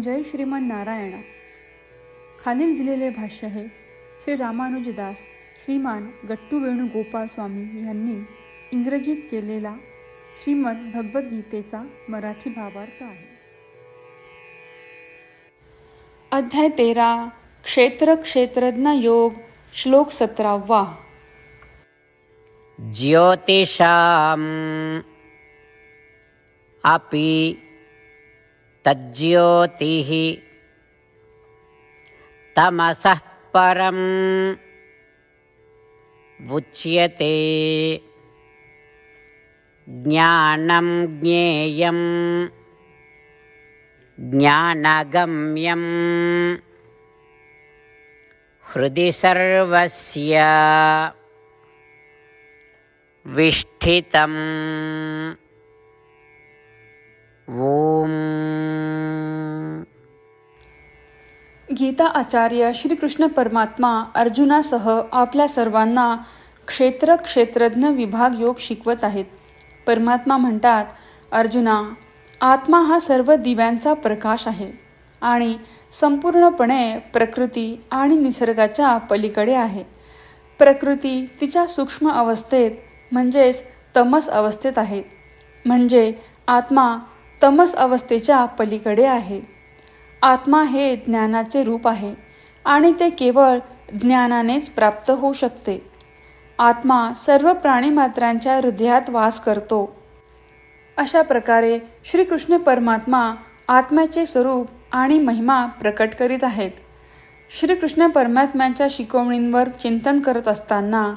जय श्रीमान नारायण. खालील दिलेले भाष्य हे श्री रामानुजदास श्रीमान गट्टू वेणुगोपाल स्वामी यांनी इंग्रजीत केलेला श्रीमद भगवद्गीतेचा मराठी भावार्थ आहे. अध्याय तेरा क्षेत्र क्षेत्रज्ञ योग श्लोक सतरावा. ज्योतिषाम् अपि तज्ज्योतिः। तमसः परम्। उच्यते। ज्ञानं ज्ञेयं ज्ञानगम्यं हृदि सर्वस्य। विष्ठितम्। ओम. गीता आचार्य श्रीकृष्ण परमात्मा अर्जुनासह आपल्या सर्वांना क्षेत्र क्षेत्रज्ञ विभाग योग शिकवत आहेत. परमात्मा म्हणतात अर्जुना आत्मा हा सर्व दिव्यांचा प्रकाश आहे आणि संपूर्णपणे प्रकृती आणि निसर्गाच्या पलीकडे आहे. प्रकृती तिच्या सूक्ष्म अवस्थेत म्हणजेच तमस अवस्थेत आहे. म्हणजे आत्मा तमस अवस्थेच्या पलीकडे आहे. आत्मा हे ज्ञानाचे रूप आहे आणि ते केवळ ज्ञानानेच प्राप्त होऊ शकते. आत्मा सर्व प्राणीमात्रांच्या हृदयात वास करतो. अशा प्रकारे श्रीकृष्ण परमात्मा आत्म्याचे स्वरूप आणि महिमा प्रकट करीत आहेत. श्रीकृष्ण परमात्म्यांच्या शिकवणींवर चिंतन करत असताना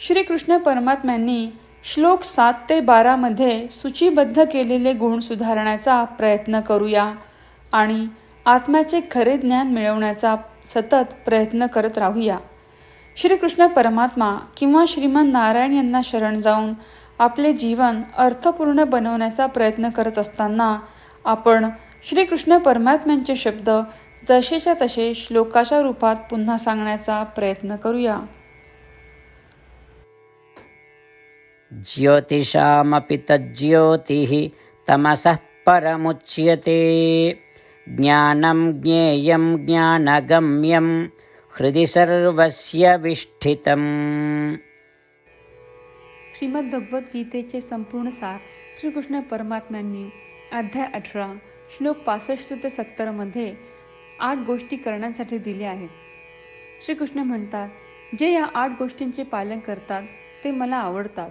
श्रीकृष्ण परमात्म्यांनी श्लोक सात ते बारामध्ये सूचीबद्ध केलेले गुण सुधारण्याचा प्रयत्न करूया आणि आत्म्याचे खरे ज्ञान मिळवण्याचा सतत प्रयत्न करत राहूया. श्रीकृष्ण परमात्मा किंवा श्रीमान नारायण यांना शरण जाऊन आपले जीवन अर्थपूर्ण बनवण्याचा प्रयत्न करत असताना आपण श्रीकृष्ण परमात्म्यांचे शब्द जसेच्या तसे श्लोकाच्या रूपात पुन्हा सांगण्याचा प्रयत्न करूया. ज्योतिषामपि तज्ज्योतिः तमसः परमुच्यते। ज्ञानं ज्ञेयं ज्ञानगम्यं हृदि सर्वस्य विष्ठितम्। श्रीमद्भगवद्गीतेचे संपूर्ण सार श्रीकृष्ण परमात्म्यांनी अध्याय अठरा श्लोक पासष्ट ते सत्तरमध्ये आठ गोष्टी करण्यासाठी दिल्या आहेत. श्रीकृष्ण म्हणतात जे या आठ गोष्टींचे पालन करतात ते मला आवडतात.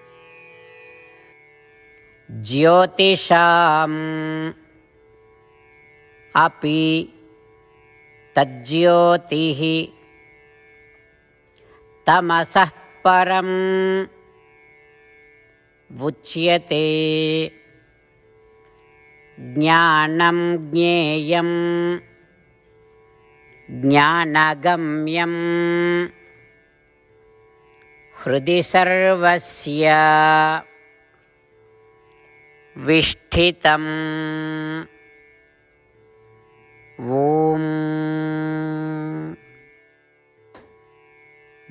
ज्योतिषाम्। अपि तज्ज्योतिः तमसः परम् उच्यते। ज्ञानं ज्ञेयं ज्ञानगम्यं। हृदि सर्वस्य विष्ठितम्। ॐ।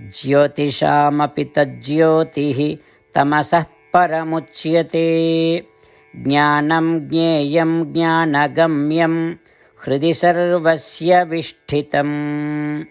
ज्योतिषामपि तज्ज्योतिः तमसः परमुच्यते। ज्ञानं ज्ञेयं ज्ञानगम्यं हृदि सर्वस्य विष्ठितम्।